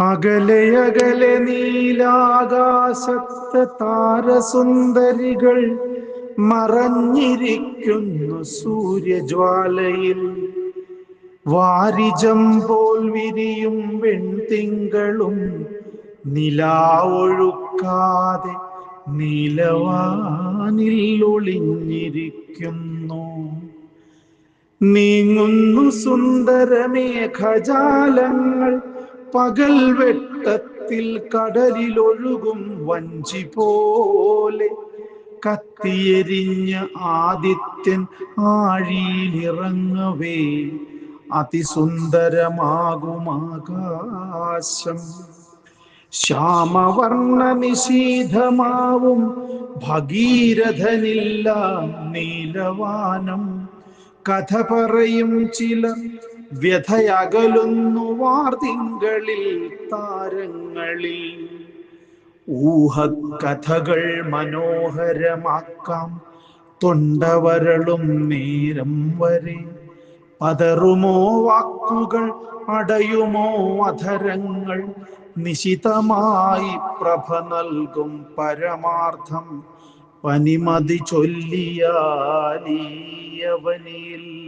അകലെ അകലെ നീലാകാശത്ത് താരസുന്ദരികൾ മറഞ്ഞിരിക്കുന്നു സൂര്യജ്വാലയിൽ. വാരിജം പോൽ വിരിയും വെൺതിങ്കളും നിലാവൊഴുക്കാതെ നിലവാനിൽ ഒളിഞ്ഞിരിക്കുന്നു. നീങ്ങുന്നു സുന്ദരമേഘജാലങ്ങൾ പകൽ വെട്ടത്തിൽ കടലിലൊഴുകും വഞ്ചി പോലെ കത്തിയെരിഞ്ഞ ആദിത്യൻ ആഴിയിലിറങ്ങവേ അതിസുന്ദരമാകുമാകാശം. ശ്യാമവർണ നിഷീധമാവും ഭഗീരഥനില്ല നീലവാനം. കഥ പറയും ചില വ്യഥയകലുന്നു വാർതിങ്കളിൽ താരങ്ങളിൽ. ഊഹക്കഥകൾ മനോഹരമാക്കാം തൊണ്ടവരളും നേരം വരെ. പതറുമോ വാക്കുകൾ അടയുമോ അധരങ്ങൾ നിശിതമായി പ്രഭ നൽകും പരമാർത്ഥം പനിമതി ചൊല്ലിയാലീയവനിയിൽ